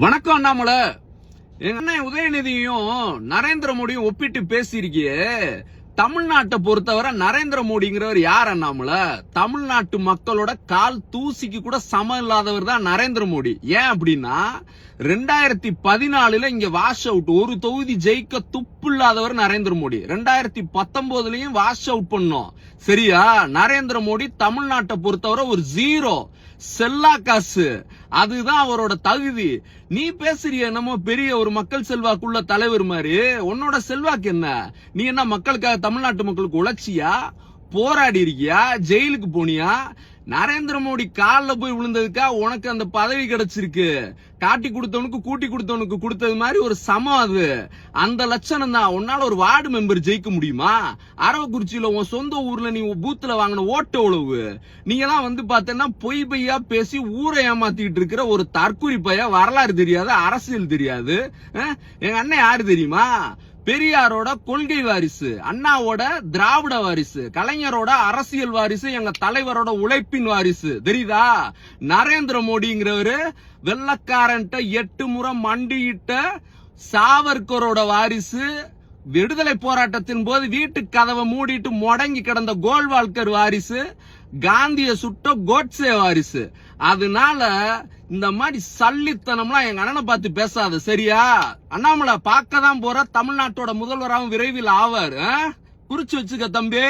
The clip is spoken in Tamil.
வணக்கம் அண்ணாமலை. எங்க அண்ணன் உதயநிதியும் நரேந்திர மோடியும் ஒப்பிட்டு பேசியிருக்கியே. தமிழ்நாட்டை பொறுத்தவரை நரேந்திர மோடிங்கிறவர் யார் அண்ணாமலை? தமிழ்நாட்டு மக்களோட கால் தூசிக்கு கூட சமம் இல்லாதவர் தான் நரேந்திர மோடி. ஏன் அப்படின்னா ரெண்டாயிரத்தி பதினாலுல இங்க வாஷ் அவுட் ஒரு தொகுதி ஜெயிக்க துப்பு இல்லாதவர் நரேந்திர மோடி. ரெண்டாயிரத்தி பத்தொன்பதுலயும் வாஷ் அவுட் பண்ணோம். சரியா? நரேந்திர மோடி தமிழ்நாட்டை பொறுத்தவரை ஒரு ஜீரோ செல்லா காசு. அதுதான் அவரோட தகுதி. நீ பேசுறிய என்னமோ பெரிய ஒரு மக்கள் செல்வாக்குள்ள தலைவர் மாதிரி. உன்னோட செல்வாக்கு என்ன? நீ என்ன மக்களுக்காக தமிழ்நாட்டு மக்களுக்கு உழைச்சியா? போராடி இருக்கியா? ஜெயிலுக்கு போனியா? நரேந்திர மோடி காலில் போய் விழுந்ததுக்கா உனக்கு அந்த பதவி கிடைச்சிருக்கு. காட்டி கொடுத்தவனுக்கு கூட்டி கொடுத்தவனுக்கு கொடுத்தது மாதிரி ஒரு சமம் அது. அந்த லட்சணம் தான். உன்னால ஒரு வார்டு மெம்பர் ஜெயிக்க முடியுமா? அரவக்குறிச்சியில உன் சொந்த ஊர்ல நீ பூத்துல வாங்கின ஓட்ட உழவு. நீங்க எல்லாம் வந்து பார்த்தேன்னா பொய் பொய்யா பேசி ஊரை ஏமாத்திக்கிட்டு இருக்கிற ஒரு தற்குறி பைய வரலாறு தெரியாது அரசியல் தெரியாது. எங்க அண்ணன் யாரு தெரியுமா? பெரியாரோட கொள்கை வாரிசு அண்ணாவோட திராவிட வாரிசு கலைஞரோட அரசியல் வாரிசு எங்க தலைவரோட உழைப்பின் வாரிசு. தெரியுதா? நரேந்திர மோடிங்கிறவரு வெள்ளக்காரன்ட்ட எட்டு முறை மண்டியிட்ட சாவர்கரோட வாரிசு விடுதலை போராட்டத்தின் போது வீட்டு கதவை மூடிட்டு முடங்கி கிடந்த கோல்வால்கர் வாரிசு காந்திய சுட்ட கோட்ஸே வாரிசு. அதனால இந்த மாதிரி சல்லித்தனம்லாம் எங்க அண்ணனை பார்த்து பேசாத சரியா? அண்ணாமலை பார்க்க தான் போற தமிழ்நாட்டோட முதல்வராகவும் விரைவில் ஆவார் ஆ? குறிச்சு வச்சுக்க தம்பி.